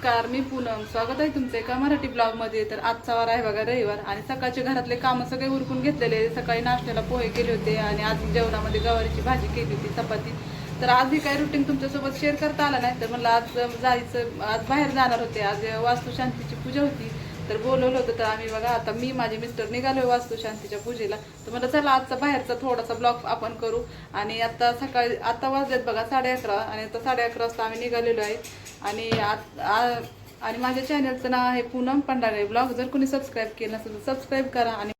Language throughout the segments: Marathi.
नमस्कार मी पूनम. स्वागत आहे तुमचं एका मराठी ब्लॉगमध्ये. तर आजचा वार आहे बघा रविवार आणि सकाळचे घरातले कामं सगळे उरकून घेतलेले सकाळी नाश्त्याला पोहे केले होते आणि आज जेवणामध्ये गवारीची भाजी केली होती चपाती. तर आज ही काही रुटीन तुमच्यासोबत शेअर करता आला नाही? तर म्हणलं आज जायचं आज बाहेर जाणार होते. आज वास्तुशांतीची पूजा होती. तर बोलवलं होतं तर आम्ही बघा आता मी माझे मिस्टर निघालो वास्तुशांतीच्या पूजेला. तर मला चला आजचा बाहेरचा थोडासा ब्लॉग आपण करू. आणि आता सकाळी आता वाजलेत बघा साडे अकरा आणि आता साडे अकरा वाजता आम्ही निघालेलो आहे. आणि आ- आणि माझ्या चॅनलचं नाव आहे पूनम पंडारे ब्लॉग. जर कोणी सबस्क्राईब केलं नसेल तर सबस्क्राईब करा. आणि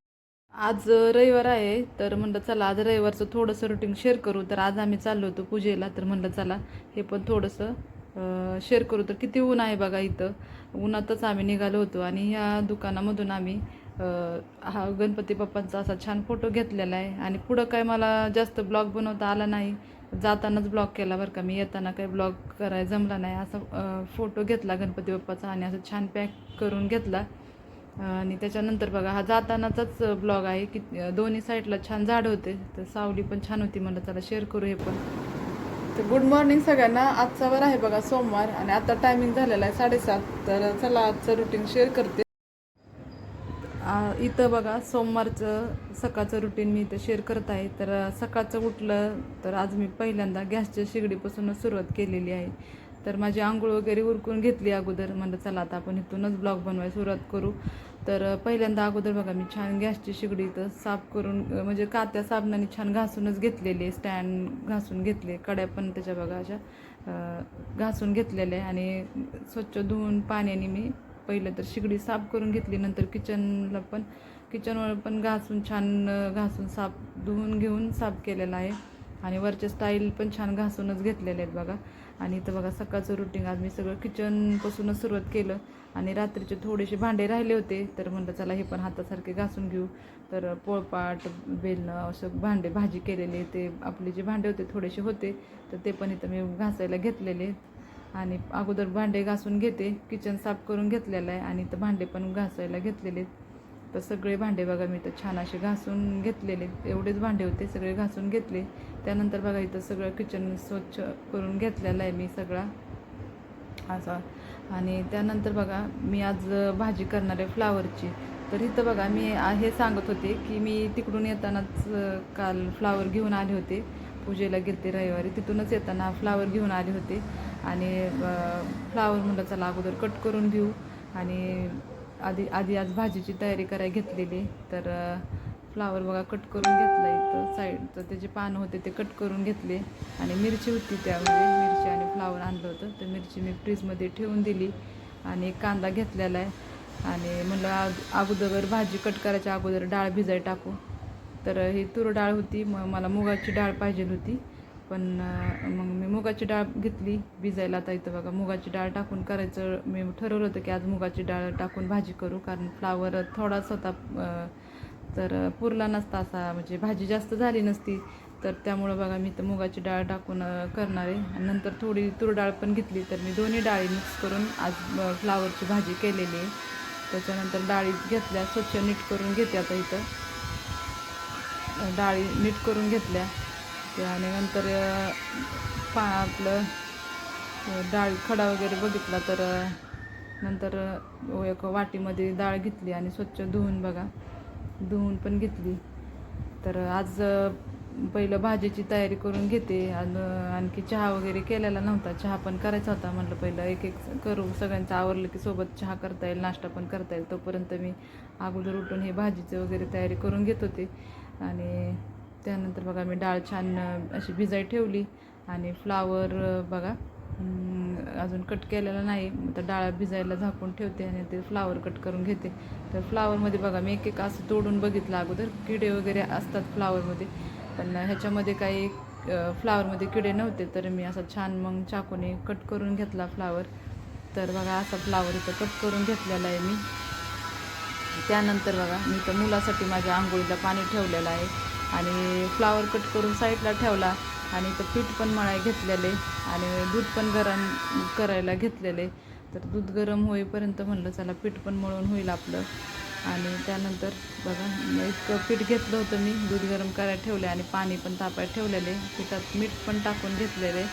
आज रविवार आहे तर म्हणलं चला आज रविवारचं थोडंसं रुटीन शेअर करू. तर आज आम्ही चाललो होतो पूजेला. तर म्हणलं चला हे पण थोडंसं शेअर करू. तर किती ऊन आहे बघा इथं. उन्हातच आम्ही निघालो होतो आणि ह्या दुकानामधून आम्ही हा गणपती बाप्पांचा असा छान फोटो घेतलेला आहे. आणि पुढं काय मला जास्त ब्लॉग बनवता आला नाही. जातानाच ब्लॉग केला बरं का. मी येताना काही ब्लॉग करायला जमला नाही. असा फोटो घेतला गणपती बाप्पाचा आणि असं छान पॅक करून घेतला. आणि त्याच्यानंतर बघा हा जातानाचाच ब्लॉग आहे. की दोन्ही साईडला छान झाड होते. तर सावली पण छान होती म्हणलं चला शेअर करू हे पण. तर गुड मॉर्निंग सगळ्यांना. आजचा वर आहे बघा सोमवार आणि आता टायमिंग झालेला आहे साडेसात. तर चला आजचं रुटीन शेअर करते. इथं बघा सोमवारचं सकाळचं रुटीन मी इथं शेअर करत आहे. तर सकाळचं उठलं तर आज मी पहिल्यांदा गॅसच्या शेगडीपासूनच सुरुवात केलेली आहे. तर माझी आंघोळ वगैरे उरकून घेतली अगोदर. म्हणलं चला आता आपण इथूनच ब्लॉग बनवायला सुरुवात करू. तर पहिल्यांदा अगोदर बघा मी छान गॅसची शिगडी इथं साफ करून म्हणजे कात्या साबणाने छान घासूनच घेतलेली स्टँड घासून घेतले कड्या पण त्याच्या बघा अशा घासून घेतलेल्या आहे आणि स्वच्छ धुवून पाण्याने मी पहिलं तर शिगडी साफ करून घेतली नंतर किचनला पण किचनवर पण घासून छान घासून साफ धुवून घेऊन साफ केलेला आहे आणि वरचे स्टाईल पण छान घासूनच घेतलेले आहेत बघा. आणि इथं बघा सकाळचं रुटीन आज मी सगळं किचनपासूनच सुरुवात केलं. आणि रात्रीचे थोडेसे भांडे राहिले होते तर म्हणलं चला हे पण हातासारखे घासून घेऊ. तर पोळपाट बेलणं असं भांडे भाजी केलेले ते आपले जे भांडे होते थोडेसे होते तर ते पण इथं मी घासायला घेतलेले आणि अगोदर भांडे घासून घेते किचन साफ करून घेतलेलं आहे आणि इथं भांडे पण घासायला घेतलेले तर सगळे भांडे बघा मी तर छान असे घासून घेतलेले एवढेच भांडे होते सगळे घासून घेतले. त्यानंतर बघा इथं सगळं किचन स्वच्छ करून घेतलेलं आहे मी सगळा. असा आणि त्यानंतर बघा मी आज भाजी करणार आहे फ्लावरची. तर इथं बघा मी हे सांगत होते की मी तिकडून येतानाच काल फ्लावर घेऊन आले होते. पूजेला गेले रविवारी. तिथूनच येताना फ्लावर घेऊन आले होते. आणि फ्लावर म्हणलं चला अगोदर कट करून घेऊ. आणि आधी आधी आज भाजीची तयारी करायला घेतलेली. तर फ्लावर बघा कट करून घेतला इथं साईडचं त्याचे पानं होते ते कट करून घेतले. आणि मिरची होती त्यामध्ये. मिरची आणि फ्लावर आणलं होतं. तर मिरची मी फ्रीजमध्ये ठेवून दिली. आणि एक कांदा घेतलेला आहे. आणि म्हणलं अग- अगोदर भाजी कट करायच्या अगोदर डाळ भिजाय टाकू. तर ही तूर डाळ होती. मग मला मुगाची डाळ पाहिजे होती. पण मग मी मुगाची डाळ घेतली. भिजायला आता इथं बघा मुगाची डाळ टाकून करायचं मी ठरवलं होतं की आज मुगाची डाळ टाकून भाजी करू. कारण फ्लावर थोडाच होता तर पुरला नसता असा म्हणजे भाजी जास्त झाली नसती. तर त्यामुळं बघा मी तर मुगाची डाळ टाकून करणार आहे. आणि नंतर थोडी तूर डाळ पण घेतली. तर मी दोन्ही डाळी मिक्स करून आज फ्लावरची भाजी केलेली आहे. त्याच्यानंतर डाळी घेतल्या स्वच्छ नीट करून घेते आता इथं. डाळी नीट करून घेतल्या. आणि नंतर पा आपलं डाळ खडा वगैरे बघितला तर नंतर एक वाटीमध्ये डाळ घेतली आणि स्वच्छ धुवून बघा. धुवून पण घेतली. तर आज पहिलं भाजीची तयारी करून घेते. आणि आणखी चहा वगैरे केलेला नव्हता. चहा पण करायचा होता. म्हटलं पहिलं एक एक करू. सगळ्यांचं आवरलं की सोबत चहा करता येईल नाश्ता पण करता येईल. तोपर्यंत मी अगोदर उठून हे भाजीचं वगैरे तयारी करून घेत होते. आणि त्यानंतर बघा मी डाळ छान अशी भिजाई ठेवली. आणि फ्लावर बघा अजून कट केलेला नाही. तर डाळ भिजायला झाकून ठेवते आणि ते फ्लावर कट करून घेते. तर फ्लावरमध्ये बघा मी एक एक असं तोडून बघितलं. अगोदर किडे वगैरे असतात फ्लावरमध्ये पण ह्याच्यामध्ये काही फ्लावरमध्ये किडे नव्हते. तर मी असा छान मग चाकूने कट करून घेतला फ्लावर तर बघा असा फ्लावर इथं कट करून घेतलेला आहे मी. त्यानंतर बघा मी तर मुलासाठी माझ्या आंघोळीला पाणी ठेवलेलं आहे. आणि फ्लावर कट करून साईडला ठेवला. आणि तर पीठ पण मळाय घेतलेले आणि दूध पण गरम करायला घेतलेले तर दूध गरम होईपर्यंत म्हणलं चला पीठ पण मळून होईल आपलं. आणि त्यानंतर बघा इतकं पीठ घेतलं होतं मी दूध गरम करायला ठेवले आणि पाणी पण तापायला ठेवलेले पिठात मीठ पण टाकून घेतलेले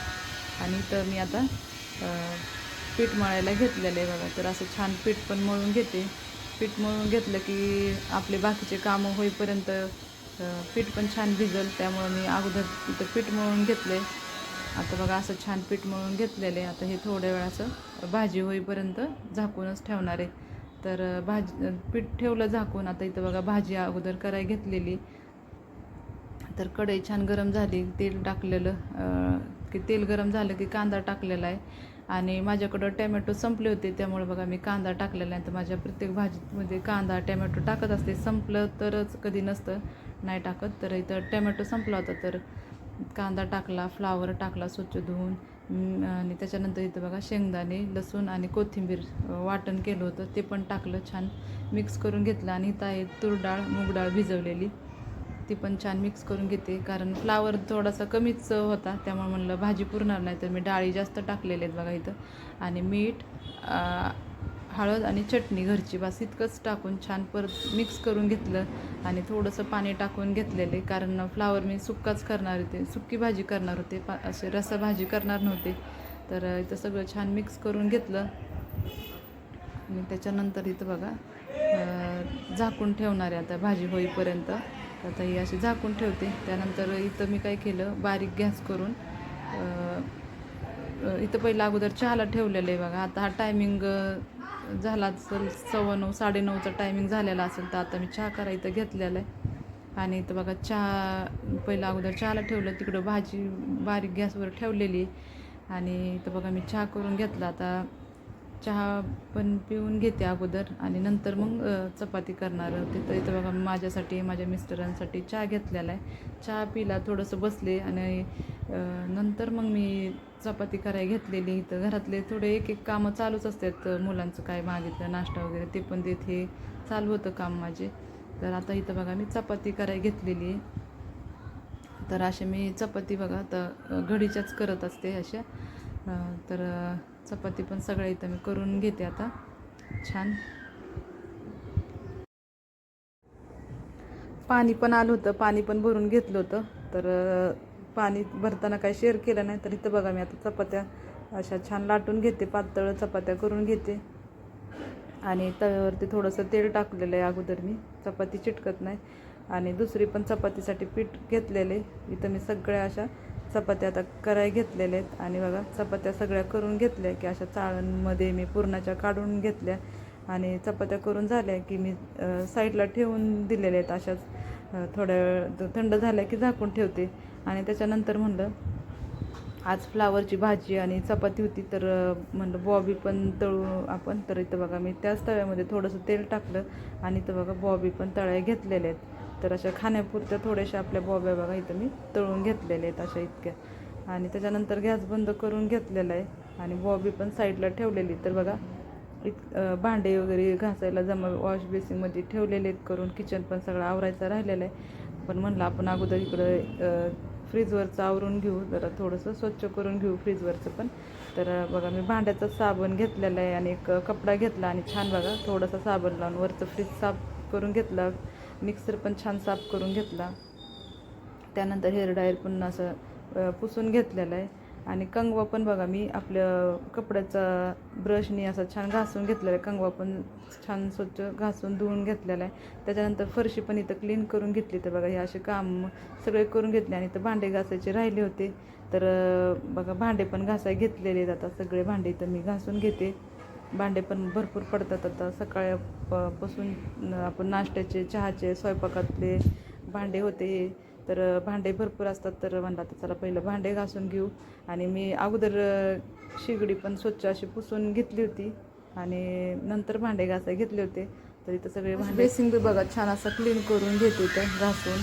आणि तर मी आता पीठ मळायला घेतलेलं आहे बघा. तर असं छान पीठ पण मळून घेते. पीठ मळून घेतलं की आपले बाकीचे कामं होईपर्यंत तर पीठ पण छान भिजल त्यामुळं मी अगोदर इथं पीठ मळून घेतलं आहे आता बघा असं छान पीठ मळून घेतलेलं आहे. आता हे थोड्या वेळाचं भाजी होईपर्यंत झाकूनच ठेवणार आहे. तर भाजी पीठ ठेवलं झाकून आता इथं बघा भाजी अगोदर कराय घेतलेली. तर कढई छान गरम झाली तेल टाकलेलं की तेल गरम झालं की कांदा टाकलेला आहे. आणि माझ्याकडं टॅमॅटो संपले होते त्यामुळे बघा मी कांदा टाकलेला आहे. तर माझ्या प्रत्येक भाजीमध्ये कांदा टॅमॅटो टाकत असते. संपलं तरच कधी नसतं. नाही टाकत. तर इथं टमॅटो संपला होता तर कांदा टाकला फ्लावर टाकला स्वच्छ धुवून. आणि त्याच्यानंतर इथं बघा शेंगदाणे लसूण आणि कोथिंबीर वाटण केलं होतं. ते पण टाकलं छान. मिक्स करून घेतलं आणि इथं आहे तूर डाळ मूग डाळ भिजवलेली. ती पण छान मिक्स करून घेते. कारण फ्लावर थोडासा कमीच होता त्यामुळे म्हणलं भाजी पुरणार नाही तर मी डाळी जास्त टाकलेले आहेत बघा इथं. आणि मीठ हळद आणि चटणी घरची बास इतकंच टाकून छान परत मिक्स करून घेतलं आणि थोडंसं पाणी टाकून घेतलेले कारण फ्लावर मी सुक्काच करणार होते सुक्की भाजी करणार होते पा असे रसा भाजी करणार नव्हते. तर इथं सगळं छान मिक्स करून घेतलं. आणि त्याच्यानंतर इथं बघा झाकून ठेवणार आहे आता भाजी होईपर्यंत. आता ही अशी झाकून ठेवते. त्यानंतर इथं मी काय केलं बारीक गॅस करून इथं पहिलं अगोदर चहाला ठेवलेलं आहे बघा. आता हा टायमिंग झाला असेल सव्वा नऊ साडेनऊचा टायमिंग झालेला असेल तर आता मी चहा करायचं घेतलेला आहे. आणि इथं बघा चहा पहिलं अगोदर चहाला ठेवलं तिकडं भाजी बारीक गॅसवर ठेवलेली आणि इथं बघा मी चहा करून घेतला. आता चहा पण पिऊन घेते अगोदर आणि नंतर मग चपाती करणार. तिथं इथं बघा माझ्यासाठी माझ्या मिस्टरांसाठी चहा घेतलेला आहे. चहा पिला थोडंसं बसले आणि नंतर मग मी चपाती करायला घेतलेली. इथं घरातले थोडे एक एक कामं चालूच असतात मुलांचं काय मागितलं नाश्ता वगैरे ते पण देत हे चालू होतं काम माझे. तर आता इथं बघा मी चपाती करायला घेतलेली आहे. तर असे मी चपाती बघा तर घडीच्याच करत असते अशा. तर चपाती पण सगळ्या इथं मी करून घेते आता. छान. पाणी पण आलं होतं पाणी पण भरून घेतलं होतं. तर पाणी भरताना काही शेअर केलं नाही तर इथं बघा मी आता चपात्या अशा छान लाटून घेते पातळ चपात्या करून घेते. आणि तव्यावरती थोडंसं तेल टाकलेलं आहे अगोदर मी चपाती चिटकत नाही. आणि दुसरी पण चपातीसाठी पीठ घेतलेले इथं मी सगळ्या अशा चपात्या आता कराय घेतलेल्या आहेत आणि बघा चपात्या सगळ्या करून घेतल्या की अशा चाळणमध्ये मी पुरणाच्या काढून घेतल्या. आणि चपात्या करून झाल्या की मी साईडला ठेवून दिलेल्या आहेत अशाच थोड्या थंड झाल्या की झाकून ठेवते. आणि त्याच्यानंतर म्हणलं आज फ्लावरची भाजी आणि चपाती होती तर म्हणलं बॉबी पण तळू आपण तर इथं बघा मी त्याच तव्यामध्ये थोडंसं तेल टाकलं आणि इथं बघा बॉबी पण तळ्या घेतलेल्या आहेत. तर अशा खाण्यापुरत्या थोड्याशा आपल्या बॉब्या बघा इथं मी तळून घेतलेल्या आहेत अशा इतक्या. आणि त्याच्यानंतर गॅस बंद करून घेतलेला आहे आणि बॉबी पण साईडला ठेवलेली तर बघा इत भांडे वगैरे घासायला जमा वॉश बेसिनमध्ये ठेवलेले आहेत करून किचन पण सगळं आवरायचं राहिलेलं आहे. पण म्हणलं आपण अगोदर इकडं फ्रीजवरचं आवरून घेऊ जरा थोडंसं स्वच्छ करून घेऊ फ्रीजवरचं पण. तर बघा मी भांड्याचा साबण घेतलेला आहे आणि एक कपडा घेतला आणि छान बघा थोडासा साबण लावून वरचं फ्रीज साफ करून घेतला. मिक्सर पण छान साफ करून घेतला. त्यानंतर हेअर ड्रायर पण असं पुसून घेतलेलं आहे. आणि कंगवा पण बघा मी आपल्या कपड्याचा ब्रशनी असा छान घासून घेतलेला आहे. कंगवा पण छान स्वच्छ घासून धुवून घेतलेला आहे. त्याच्यानंतर फरशी पण इथं क्लीन करून घेतली तर बघा हे असे काम सगळे करून घेतले आणि इथं भांडे घासायचे राहिले होते. तर बघा भांडे पण घासाय घेतलेले आता सगळे भांडे इथं मी घासून घेते. भांडे पण भरपूर पडतात आता. सकाळपासून आपण नाश्त्याचे चहाचे स्वयंपाकातले भांडे होते. तर भांडे भरपूर असतात. तर म्हणलं आता चला पहिलं भांडे घासून घेऊ. आणि मी अगोदर शेगडी पण स्वच्छ अशी पुसून घेतली होती. आणि नंतर भांडे घासाय घेतले होते. तर इथं सगळे भांडे बेसिंग बी बघा छान असं क्लीन करून घेते इथं घासून.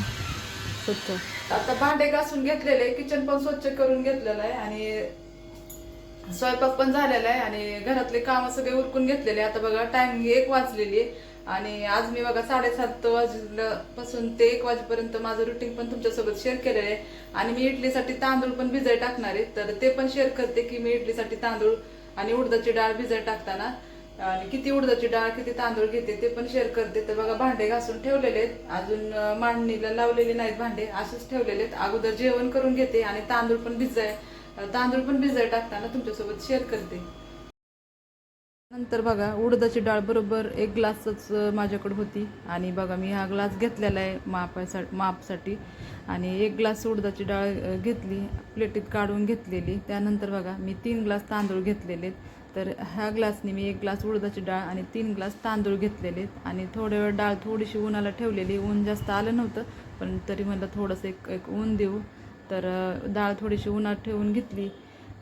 स्वच्छ. आता भांडे घासून घेतलेले किचन पण स्वच्छ करून घेतलेलं आहे. आणि स्वयंपाक पण झालेला आहे. आणि घरातले काम सगळे उरकून घेतलेले. आता बघा टाइम एक वाजलेली आहे. आणि आज मी बघा साडेसात वाजल्यापासून ते एक वाजेपर्यंत माझं रुटीन पण तुमच्यासोबत शेअर केलेलं आहे. आणि मी इडलीसाठी तांदूळ पण भिजाय टाकणार आहे. तर ते पण शेअर करते की मी इडलीसाठी तांदूळ आणि उडदाची डाळ भिजाय टाकताना आणि किती उडदाची डाळ किती तांदूळ घेते ते पण शेअर करते. तर बघा भांडे घासून ठेवलेले आहेत. अजून मांडणीला लावलेले नाहीत भांडे असेच ठेवलेले आहेत. अगोदर जेवण करून घेते आणि तांदूळ पण भिजाय तांदूळ पण भिजाय टाकताना तुमच्यासोबत शेअर करते. नंतर बघा उडदाची डाळ बरोबर एक ग्लासच माझ्याकडे होती. आणि बघा मी हा ग्लास घेतलेला आहे मापासाठी मापसाठी. आणि एक ग्लास उडदाची डाळ घेतली प्लेटीत काढून घेतलेली. त्यानंतर बघा मी तीन ग्लास तांदूळ घेतलेले तर ह्या ग्लासने मी एक ग्लास उडदाची डाळ आणि तीन ग्लास तांदूळ घेतलेले आणि थोड्या वेळ डाळ थोडीशी उन्हाला ठेवलेली. ऊन जास्त आलं नव्हतं पण तरी मला थोडंसं एक एक ऊन देऊ. तर डाळ थोडीशी उन्हात ठेवून घेतली.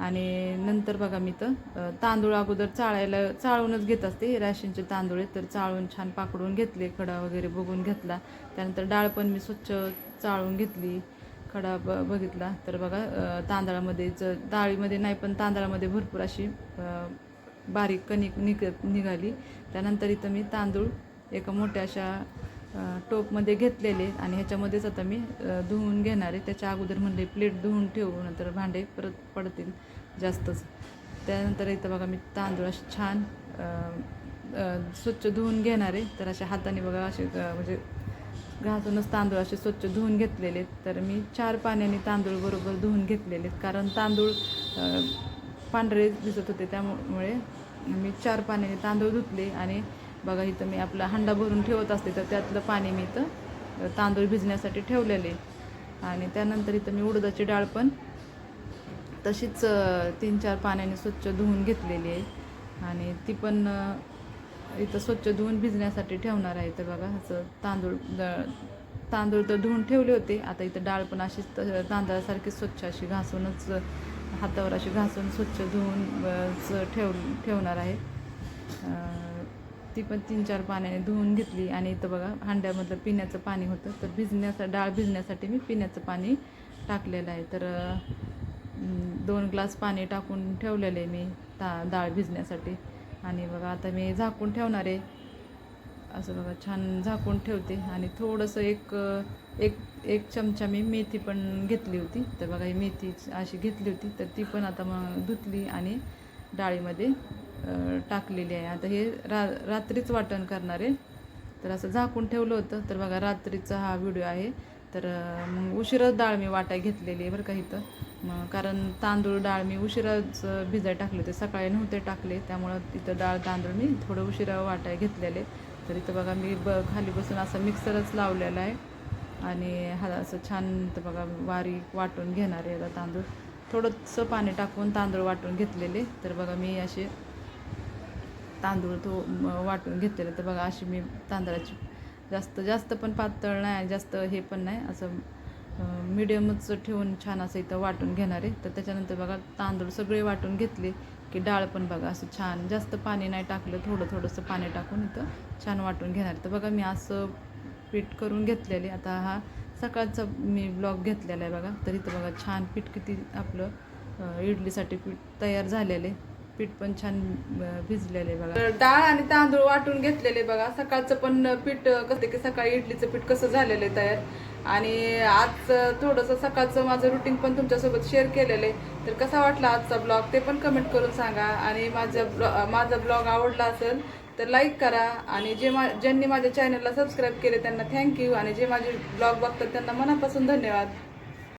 आणि नंतर बघा मी तर तांदूळ अगोदर चाळायला चाळूनच घेत असते. रॅशनचे तांदूळ आहेत तर चाळून छान पाकडून घेतले खडा वगैरे बघून घेतला. त्यानंतर डाळ पण मी स्वच्छ चाळून घेतली खडा ब बघितला. तर बघा तांदळामध्ये ज डाळीमध्ये नाही पण तांदळामध्ये भरपूर अशी बारीक कणिक निघ निघाली. त्यानंतर इथं मी तांदूळ एका मोठ्या अशा टोपमध्ये घेतलेले आणि ह्याच्यामध्येच आता मी धुवून घेणार आहे त्याच्या अगोदर म्हणले प्लेट धुवून ठेवू नंतर भांडे परत पडतील जास्तच त्यानंतर इथं बघा मी तांदूळ असे छान स्वच्छ धुवून घेणार आहे तर अशा हाताने बघा असे म्हणजे घासूनच तांदूळ असे स्वच्छ धुवून घेतलेले आहेत. तर मी चार पाण्याने तांदूळ बरोबर धुवून घेतलेले आहेत. कारण तांदूळ पांढरे दिसत होते त्यामुळे मी चार पाण्याने तांदूळ धुतले आणि बघा इथं मी आपला हंडा भरून ठेवत असते तर त्यातलं पाणी मी इथं तांदूळ भिजण्यासाठी ठेवलेले आणि त्यानंतर इथं मी उडदाची डाळ पण तशीच तीन चार पाण्याने स्वच्छ धुवून घेतलेली आहे. आणि ती पण इथं स्वच्छ धुवून भिजण्यासाठी ठेवणार आहे तर बघा असं तांदूळ तांदूळ तर धुवून ठेवले होते. आता इथं डाळ पण अशीच त- तांदळासारखी स्वच्छ अशी घासूनच हातावर अशी घासून स्वच्छ धुवून ठेव ठेवणार आहे. ती पण तीन चार पाण्याने धुवून घेतली आणि इथं बघा हांड्यामधलं पिण्याचं पाणी होतं. तर भिजण्याचा डाळ भिजण्यासाठी मी पिण्याचं पाणी टाकलेलं आहे. तर दोन ग्लास पाणी टाकून ठेवलेलं आहे मी ता डाळ भिजण्यासाठी. आणि बघा आता मी झाकून ठेवणार आहे. असं बघा छान झाकून ठेवते. आणि थोडंसं एक एक एक चमचा मी मेथी पण घेतली होती. तर बघा ही मेथी अशी घेतली होती. तर ती पण आता मग धुतली आणि डाळीमध्ये टाकलेली आहे. आता हे रा रात्रीच वाटण करणार. आहे तर असं झाकून ठेवलं होतं. तर बघा रात्रीचा हा व्हिडिओ आहे. तर मग उशिराच डाळ मी वाटाय घेतलेली आहे बरं का इथं. मग कारण तांदूळ डाळ मी उशिराच भिजाय टाकले होते. सकाळी नव्हते टाकले. त्यामुळं इथं डाळ तांदूळ मी थोडं उशिरा वाटाय घेतलेले तर इथं बघा मी ब खाली बसून असं मिक्सरच लावलेला आहे. आणि हा असं छान तर बघा वारी वाटून घेणार आहे आता तांदूळ. थोडंसं पाणी टाकून तांदूळ वाटून घेतलेले. तर बघा मी असे तांदूळ तो वाटून घेतलेलं तर बघा अशी मी तांदळाची जास्त जास्त पण पातळ नाही जास्त हे पण नाही. असं मिडियमच ठेवून छान असं इथं वाटून घेणार आहे. तर त्याच्यानंतर बघा तांदूळ सगळे वाटून घेतले की डाळ पण बघा असं छान जास्त पाणी नाही टाकलं थोडं थोडंसं पाणी टाकून इथं छान वाटून घेणार तर बघा मी असं पीठ करून घेतलेले आता हा सकाळचा मी ब्लॉग घेतलेला आहे बघा. तर इथं बघा छान पीठ किती आपलं इडलीसाठी पीठ तयार झालेले पीठ पण छान भिजलेले बघा. डाळ आणि तांदूळ वाटून घेतलेले बघा. सकाळचं पण पीठ कसं की सकाळी इडलीचं पीठ कसं झालेलं आहे तयार. आणि आज थोडंसं सकाळचं माझं रुटीन पण तुमच्यासोबत शेअर केलेलं आहे. तर कसा वाटला आजचा ब्लॉग ते पण कमेंट करून सांगा. आणि माझ्या ब्लॉ माझा ब्लॉग आवडला असेल तर लाईक करा. आणि जे मा ज्यांनी माझ्या चॅनलला सबस्क्राईब केले त्यांना थँक्यू आणि जे माझे ब्लॉग बघतात त्यांना मनापासून धन्यवाद.